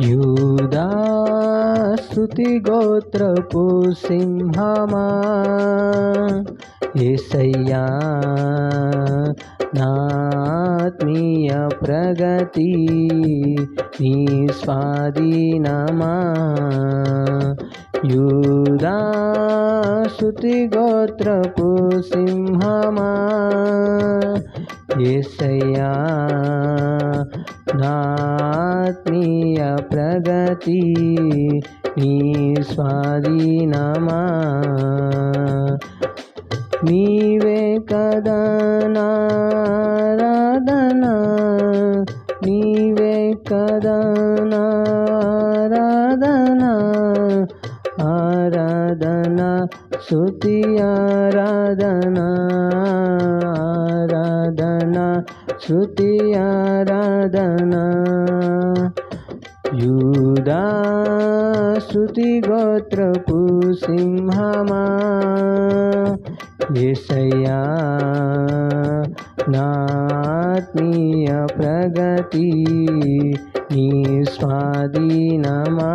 యూదా స్తుతి గోత్రపు సింహమా? ఏసయ్యా నాత్మీయ ప్రగతి నీ స్వాధీనమా? యూదా స్తుతి గోత్రపు సింహమా? ఏసయ్యా నాత్మీయ ప్రగతి నీ స్వాధీనమా? నీవే కదా నారాధనా నీవే కదా నారాధనా ఆరాధనా శృతి ఆరాధనా? ఆరాధనా శృతి ఆరాధనా యూదా శృతి గోత్రపు సింహమా ఏసయ్యా నాత్మీయ ప్రగతి నీ స్వాధీనమా